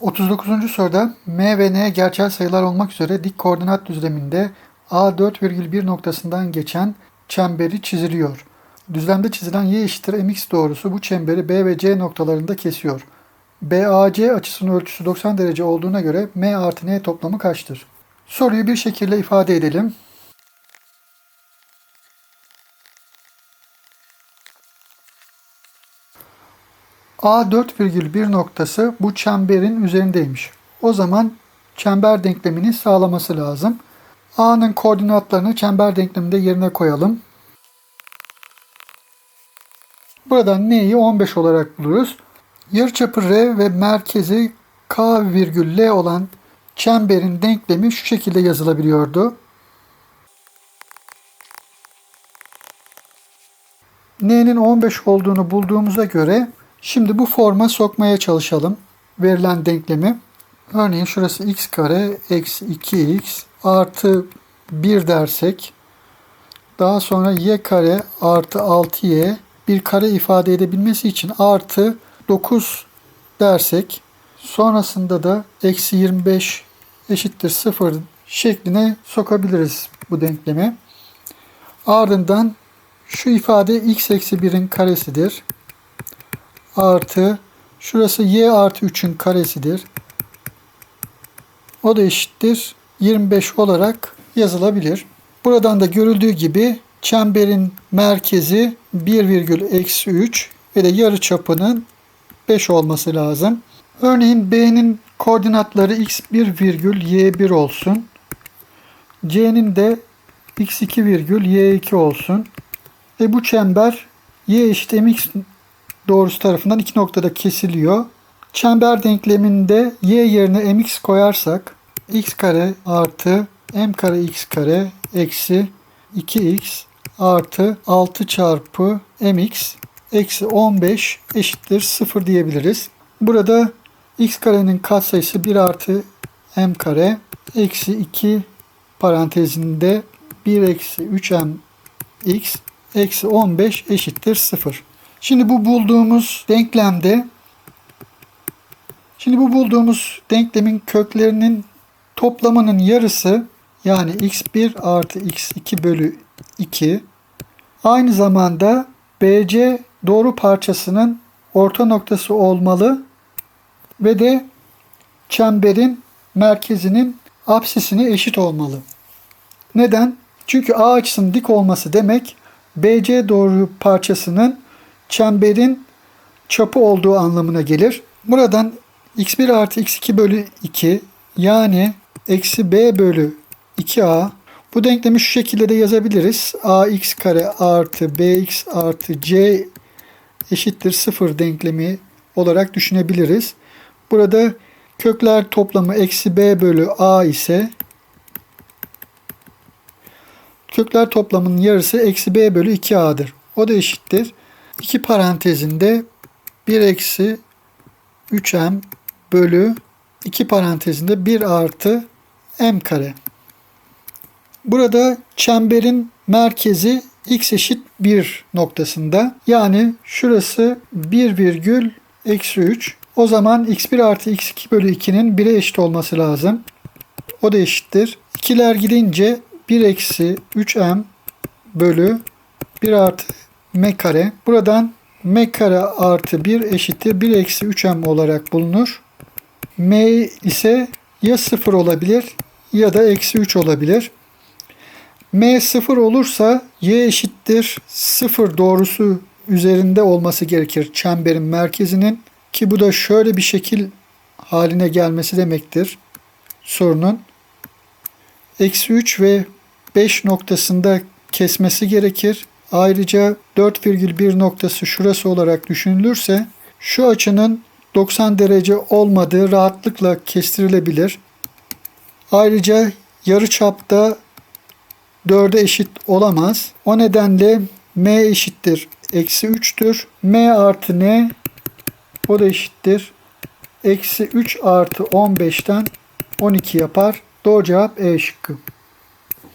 39. soruda m ve n gerçel sayılar olmak üzere dik koordinat düzleminde A4,1 noktasından geçen çemberi çiziliyor. Düzlemde çizilen y eşittir mx doğrusu bu çemberi B ve C noktalarında kesiyor. BAC açısının ölçüsü 90 derece olduğuna göre m artı n toplamı kaçtır? Soruyu bir şekilde ifade edelim. A4,1 noktası bu çemberin üzerindeymiş. O zaman çember denklemini sağlaması lazım. A'nın koordinatlarını çember denkleminde yerine koyalım. Buradan n'yi 15 olarak buluruz. Yarıçapı R ve merkezi K virgül L olan çemberin denklemi şu şekilde yazılabiliyordu. N'nin 15 olduğunu bulduğumuza göre şimdi bu forma sokmaya çalışalım verilen denklemi. Örneğin şurası x kare eksi 2x artı 1 dersek daha sonra y kare artı 6y bir kare ifade edebilmesi için artı 9 dersek sonrasında da eksi 25 eşittir 0 şekline sokabiliriz bu denklemi. Ardından şu ifade x eksi 1'in karesidir. Artı şurası y artı 3'ün karesidir. O da eşittir 25 olarak yazılabilir. Buradan da görüldüğü gibi çemberin merkezi 1,-3 ve de yarı çapının 5 olması lazım. Örneğin B'nin koordinatları x1 virgül y1 olsun. C'nin de x2 virgül y2 olsun. Ve bu çember y eşit mx doğrusu tarafından iki noktada kesiliyor. Çember denkleminde y yerine mx koyarsak x kare artı m kare x kare eksi 2x artı 6 çarpı mx eksi 15 eşittir 0 diyebiliriz. Burada x karenin katsayısı 1 artı m kare eksi 2 parantezinde 1 eksi 3m x eksi 15 eşittir 0. Şimdi bu bulduğumuz denklemde şimdi bu bulduğumuz denklemin köklerinin toplamının yarısı yani x1 artı x2 bölü 2 aynı zamanda BC doğru parçasının orta noktası olmalı ve de çemberin merkezinin apsisine eşit olmalı. Neden? Çünkü A açısının dik olması demek BC doğru parçasının çemberin çapı olduğu anlamına gelir. Buradan x1 artı x2 bölü 2 yani eksi b bölü 2a bu denklemi şu şekilde de yazabiliriz. ax kare artı bx artı c eşittir 0 denklemi olarak düşünebiliriz. Burada kökler toplamı eksi b bölü a ise kökler toplamının yarısı eksi b bölü 2a'dır. O da eşittir. 2 parantezinde 1 eksi 3m bölü 2 parantezinde 1 artı m kare. Burada çemberin merkezi x eşit 1 noktasında. Yani şurası 1 virgül eksi 3. O zaman x1 artı x2 bölü 2'nin 1'e eşit olması lazım. O da eşittir. 2'ler gidince 1 eksi 3m bölü 1 artı m kare. Buradan m kare artı 1 eşittir 1 eksi 3m olarak bulunur. m ise ya 0 olabilir ya da eksi 3 olabilir. m 0 olursa y eşittir 0 doğrusu üzerinde olması gerekir çemberin merkezinin ki bu da şöyle bir şekil haline gelmesi demektir sorunun. Eksi 3 ve 5 noktasında kesmesi gerekir. Ayrıca 4,1 noktası şurası olarak düşünülürse şu açının 90 derece olmadığı rahatlıkla kestirilebilir. Ayrıca yarı çapta 4'e eşit olamaz. O nedenle m eşittir eksi 3'tür. m artı n o da eşittir. Eksi 3 artı 15'ten 12 yapar. Doğru cevap E şıkkı.